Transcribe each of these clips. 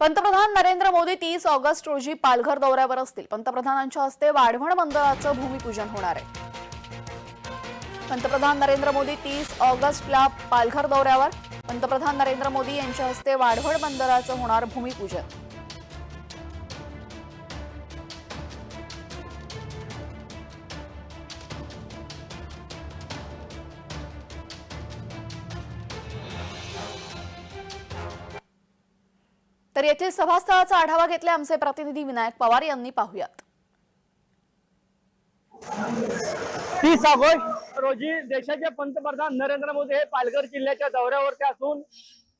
पंतप्रधान नरेंद्र मोदी तीस ऑगस्ट रोजी पालघर दौऱ्यावर असतील. पंतप्रधानांच्या हस्ते वाढवण बंदराचं भूमिपूजन होणार आहे. पंतप्रधान नरेंद्र मोदी तीस ऑगस्टला पालघर दौऱ्यावर. पंतप्रधान नरेंद्र मोदी यांच्या हस्ते वाढवण बंदराचं होणार भूमिपूजन. तर येथील सभास्थळाचा आढावा घेतला आमचे प्रतिनिधी विनायक पवार यांनी पाहुयात. तीस ऑगस्ट रोजी देशाचे पंतप्रधान नरेंद्र मोदी हे पालघर जिल्ह्याच्या दौऱ्यावरती असून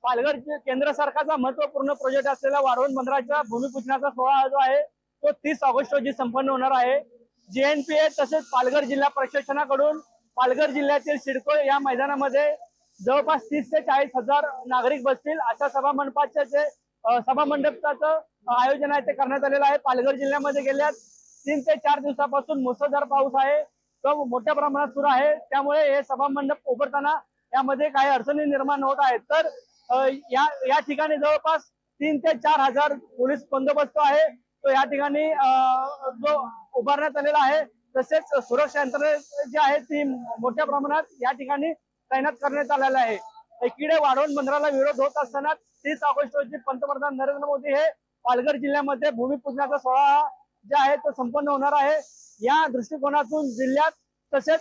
पालघर केंद्र सरकारचा महत्त्वपूर्ण प्रोजेक्ट असलेला वाढवण बंदराच्या भूमिपूजनाचा सोहळा जो आहे तो तीस ऑगस्ट रोजी संपन्न होणार आहे. जेएनपीए तसेच पालघर जिल्हा प्रशासनाकडून पालघर जिल्ह्यातील सिडको या मैदानामध्ये जवळपास तीस ते चाळीस हजार नागरिक बसतील अशा सभा मंडपाच्या सभा मंडपाचं आयोजन आहे ते करण्यात आलेलं आहे. पालघर जिल्ह्यामध्ये गेल्या तीन ते चार दिवसापासून मुसळधार पाऊस आहे. तो मोठ्या प्रमाणात सुरू आहे. त्यामुळे हे सभा मंडप उभारताना यामध्ये काही अडचणी निर्माण होत आहेत. तर या या ठिकाणी जवळपास तीन ते चार हजार पोलीस बंदोबस्त आहे. तो या ठिकाणी जो उभारण्यात आलेला आहे तसेच सुरक्षा यंत्रणे जी आहे ती मोठ्या प्रमाणात या ठिकाणी तैनात करण्यात आलेला आहे. किडे वाढवून बंदराला विरोध होत असताना तीस ऑगस्ट रोजी पंतप्रधान नरेंद्र मोदी हे पालघर जिल्ह्यामध्ये भूमिपूजनाचा सोहळा जे आहे तो संपन्न होणार आहे. या दृष्टिकोनातून जिल्ह्यात तसेच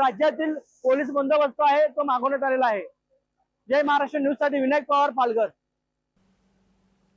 राज्यातील पोलीस बंदोबस्त आहे तो मागवण्यात आलेला आहे. जय महाराष्ट्र न्यूजसाठी विनायक पवार पालघर.